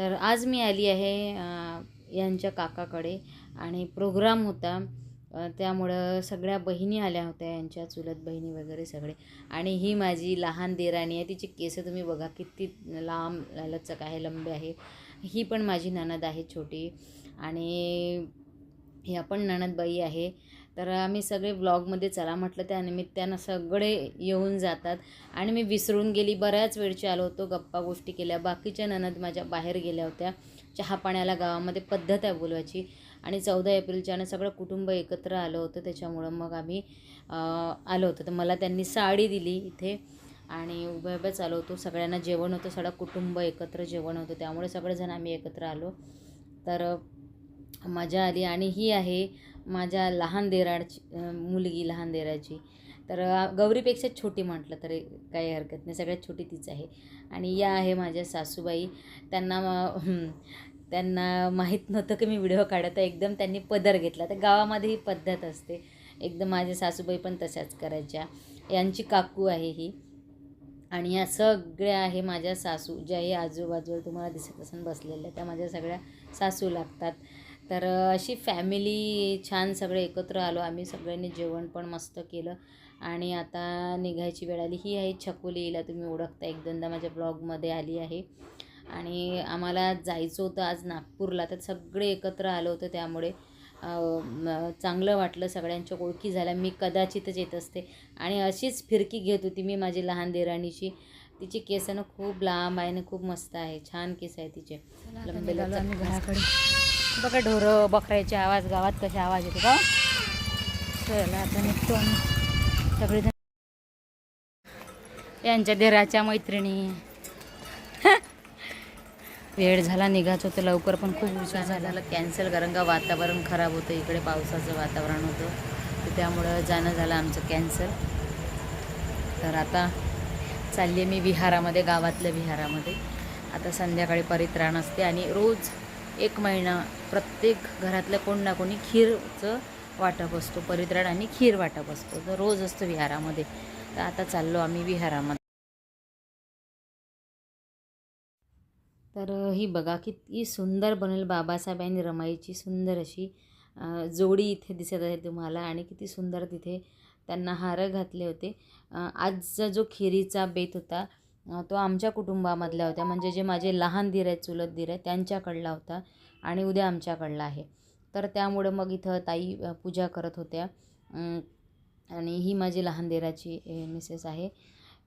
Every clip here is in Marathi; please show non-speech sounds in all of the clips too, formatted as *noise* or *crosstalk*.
तर आज मी आली आहे यांच्या काकाकडे आणि प्रोग्राम होता. त्यामुळं सगळ्या बहिणी आल्या होत्या यांच्या चुलत बहिणी वगैरे सगळे. आणि ही माझी लहान देराणी आहे तिची केस तुम्ही बघा किती लांब लचक आहे लंबे आहे. ही पण माझी ननद आहे छोटी. आणि ह्या पण ननदबाई आहे. तर आम्ही सगळे ब्लॉगमध्ये चला म्हटलं त्या निमित्तानं सगळे येऊन जातात. आणि मी विसरून गेली बऱ्याच वेळची आलो होतो गप्पा गोष्टी केल्या. बाकीच्या ननद माझ्या बाहेर गेल्या होत्या चहा पाण्याला गावामध्ये पद्धत आहे बोलवायची. आणि चौदा एप्रिलच्यानं सगळं कुटुंब एकत्र आलं होतं त्याच्यामुळं मग आम्ही आलो होतो. तर मला त्यांनी साडी दिली इथे आणि उभ्या उभ्या चालू होतो. सगळ्यांना जेवण होतं सगळं कुटुंब एकत्र जेवण होतं त्यामुळे सगळेजण आम्ही एकत्र आलो. तर मजा आली आणि ही आहे माझ्या लहान देराची मुलगी लहान देराची तर गौरीपेक्षा छोटी म्हटलं तरी काही हरकत नाही. सगळ्यात छोटी तीच आहे. आणि या आहे माझ्या सासूबाई. त्यांना त्यांना माहीत नव्हतं की मी व्हिडिओ काढत आहे. एकदम त्यांनी पदर घेतला. तर गावामध्ये ही पद्धत असते. एकदम माझ्या सासूबाई पण तशाच करायच्या. यांची काकू आहे ही. आणि या सगळ्या आहे माझ्या सासू. ज्याही आजूबाजूला तुम्हाला दिसत असून बसलेल्या त्या माझ्या सगळ्या सासू लागतात. तर अशी फॅमिली छान सगळे एकत्र आलो. आम्ही सगळ्यांनी जेवण पण मस्त केलं. आणि आता निघायची वेळ आली. ही आहे छकुली हिला तुम्ही ओळखता. एक दोनदा माझ्या ब्लॉगमध्ये आली आहे. आणि आम्हाला जायचं होतं आज नागपूरला. तर सगळे एकत्र आलो होतो त्यामुळे चांगलं वाटलं सगळ्यांच्या ओळखी झाल्या. मी कदाचितच येत असते. आणि अशीच फिरकी घेत होती मी माझी लहान देराणीची तिची केसनं खूप लांब आहे आणि खूप मस्त आहे. छान केस आहे तिचे. घराकडे. बघा ढोरं बकऱ्याचे आवाज गावात कसे आवाज येतो का? चला आता निघतो सगळेजण. यांच्या देराच्या मैत्रिणी. *laughs* वेळ झाला निघायचं होतं लवकर पण खूप उशीर झाला. कॅन्सल कारण का वातावरण खराब होतं इकडे पावसाचं वातावरण होतं. तर त्यामुळं जाणं झालं आमचं कॅन्सल तर आता चालली मी विहारामध्ये गावातल्या विहारामध्ये. आता संध्याकाळी परित्राण असते आणि रोज एक महिना प्रत्येक घरातल्या कोण ना कोणी खीरचं वाटप असतो परित्राण आणि खीर वाटप असतो. तर रोज असतो विहारामध्ये. तर आता चाललो आम्ही विहारामध्ये. तर ही बघा किती सुंदर बनेल बाबासाहेब आणि रमाईची सुंदर अशी जोडी इथे दिसत आहे तुम्हाला आणि किती सुंदर तिथे त्यांना हार घातले होते. आजचा जो खिरीचा बेत होता तो आमच्या कुटुंबामधल्या होत्या. म्हणजे जे माझे लहान दीर आहेत चुलत दीर आहेत त्यांच्याकडला होता आणि उद्या आमच्याकडला आहे. तर त्यामुळं मग इथं ताई पूजा करत होत्या. आणि ही माझी लहान देराची मिसेस आहे.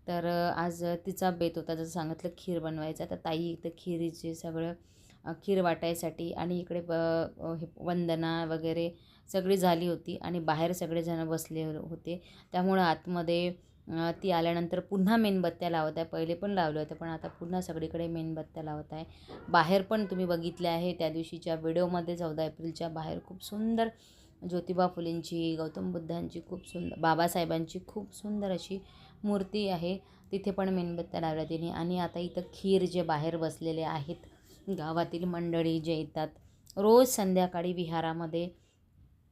तर आज तिचा बेत होता. जसं सांगितलं खीर बनवायचा. तर ताई इथं खिरीचे सगळं खीर वाटायसाठी आणि इकडे ब हे वंदना वगैरे सगळी झाली होती आणि बाहेर सगळेजण बसले होते. त्यामुळं आतमध्ये ती आल्यानंतर पुन्हा मेणबत्त्या लावत आहे. पहिले पण लावल्या होत्या पण आता पुन्हा सगळीकडे मेणबत्त्या लावत आहे. बाहेर पण तुम्ही बघितले आहे त्या दिवशीच्या व्हिडिओमध्ये चौदा एप्रिलच्या बाहेर खूप सुंदर ज्योतिबा फुलेंची गौतम बुद्धांची खूप सुंदर बाबासाहेबांची खूप सुंदर अशी मूर्ती आहे. तिथे पण मेणबत्त्या लावल्या तिने. आणि आता इथं खीर जे बाहेर बसलेले आहेत गावातील मंडळी जे येतात रोज संध्याकाळी विहारामध्ये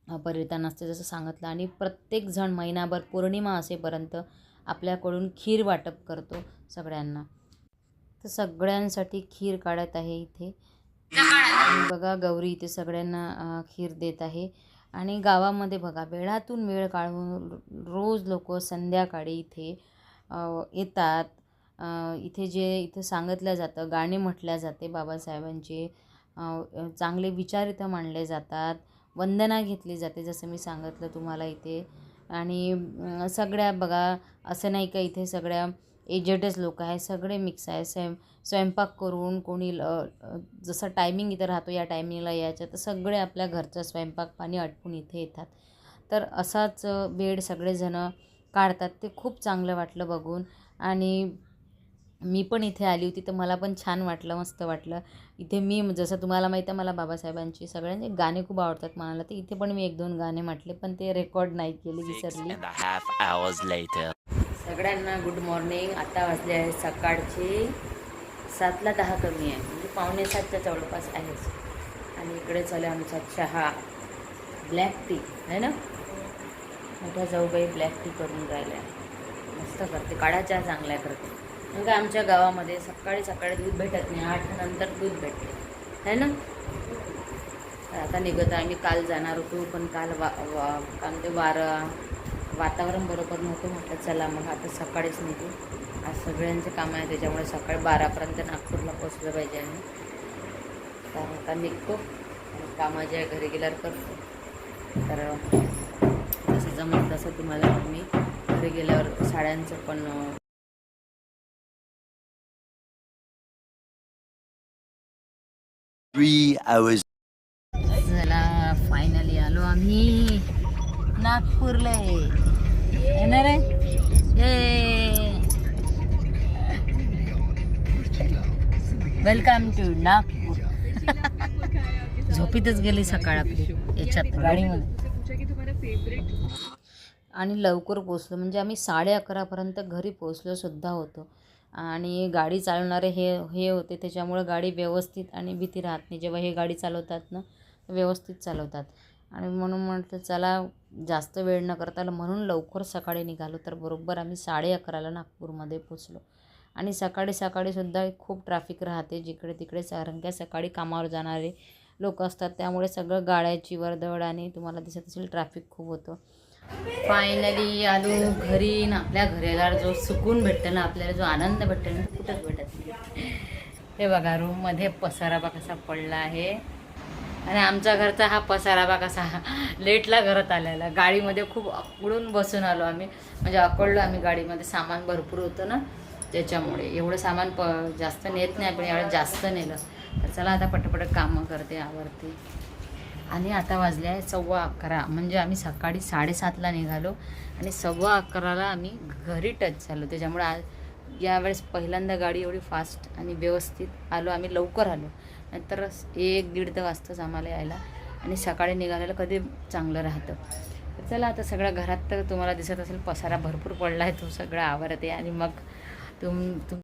पर्यटन असते जसं सांगितलं. आणि प्रत्येकजण महिनाभर पौर्णिमा असेपर्यंत आपल्याकडून खीर वाटप करतो सगळ्यांना. तर सगळ्यांसाठी खीर काढत आहे इथे. बघा गौरी इथे सगळ्यांना खीर देत आहे. आणि गावामध्ये बघा वेळातून वेळ काढून रोज लोक संध्याकाळी इथे येतात. इथे जे इथं सांगितलं जातं गाणे म्हटल्या जाते बाबासाहेबांचे. चांगले विचार इथं मांडले जातात. वंदना घेतली जाते जसं मी सांगितलं तुम्हाला इथे. आणि सगळ्या बघा असं नाही का इथे सगळ्या एजेडच लोक आहे सगळे मिक्स आहे स्वयं स्वयंपाक करून कोणी ल- जसं टायमिंग इथं राहतो या टायमिंगला यायचं तर सगळे आपल्या घरचं स्वयंपाक पाणी आटपून इथे येतात. तर असाच वेळ सगळेजणं काढतात ते खूप चांगलं वाटलं बघून. आणि मी पण इथे आली होती तर मला पण छान वाटलं मस्त वाटलं. इथे मी जसं तुम्हाला माहीत आहे मला बाबासाहेबांची सगळ्यांचे गाणे खूप आवडतात मला तर इथे पण मी एक दोन गाणे म्हटले पण ते रेकॉर्ड नाही केले विसरली. सगळ्यांना गुड मॉर्निंग. आता वाजले आहे सकाळचे सातला दहा कमी आहे. म्हणजे पावणे सातच्या जवळपास आहेच आणि इकडे चालू आहे आमचा चहा. ब्लॅक टी आहे ना? मोठ्या जाऊबाई ब्लॅक टी करून राहिल्या. मस्त करते. काळा चहा चांगला करते. मग आमच्या गावामध्ये सकाळी सकाळी दूध भेटत नाही आठ नंतर दूध भेटते. है ना? आता निघत आहे. आम्ही काल जाणार होतो पण काल वा वा काय म्हणते वारा वातावरण बरोबर नव्हतं. म्हटलं चला मग आता सकाळीच निघू. आज सगळ्यांचे कामं आहे त्याच्यामुळे सकाळी बारापर्यंत नागपूरला पोचलं पाहिजे आम्ही. तर आता निघतो. आणि कामं जे आहे घरी गेल्यावर करतो. तर जसं जमत तसं तुम्हाला मी घरी गेल्यावर साड्यांचं पण चला फायनली आलो आम्ही. नागपूरला. येणार वेलकम टू नागपूर. *laughs* झोपीतच गेली सकाळ आपली याच्यात गाडीमध्ये. आणि लवकर पोचलो म्हणजे आम्ही साडे अकरापर्यंत घरी पोचलो सुद्धा होतो. आणि गाडी चालवणारे हे हे होते. त्याच्यामुळे गाडी व्यवस्थित आणि भीती राहत नाही. जेव्हा हे गाडी चालवतात ना व्यवस्थित चालवतात. आणि म्हणून म्हटलं चला जास्त वेळ न करता म्हणून लवकर सकाळी निघालो. तर बरोबर आम्ही साडे अकराला नागपूरमध्ये पोचलो आणि सकाळी सकाळीसुद्धा खूप ट्रॅफिक राहते. जिकडे तिकडे कारण का सकाळी कामावर जाणारे लोक असतात. त्यामुळे सगळं गाड्याची वर्दळ आणि तुम्हाला दिसत असेल ट्रॅफिक खूप होतं. फायनली आलो घरी ना आपल्या घरेला जो सुकून भेटतं ना आपल्याला जो आनंद भेटतो ना कुठंच भेटत नाही. हे बघा रूममध्ये पसाराबा कसा पडला आहे. आणि आमच्या घरचा हा पसाराबा कसा लेटला घरात आलेला. गाडीमध्ये खूप अकडून बसून आलो आम्ही. म्हणजे अकडलो आम्ही गाडीमध्ये सामान भरपूर होतं ना त्याच्यामुळे. एवढं सामान प जास्त नेत नाही पण एवढं जास्त नेलं. तर चला आता पटपट कामं करते आवडते आणि आता वाजले आहे सव्वा अकरा. म्हणजे आम्ही सकाळी साडेसातला निघालो आणि सव्वा अकराला आम्ही घरी टच झालो. त्याच्यामुळे आज यावेळेस पहिल्यांदा गाडी एवढी फास्ट आणि व्यवस्थित आलो. आम्ही लवकर आलो. नंतर एक दीड तर वाजताच आम्हाला यायला आणि सकाळी निघालेलं कधी चांगलं राहतं. चला आता सगळ्या घरात तर तुम्हाला दिसत असेल पसारा भरपूर पडला आहे तो सगळा आहे आणि मग तुम तुम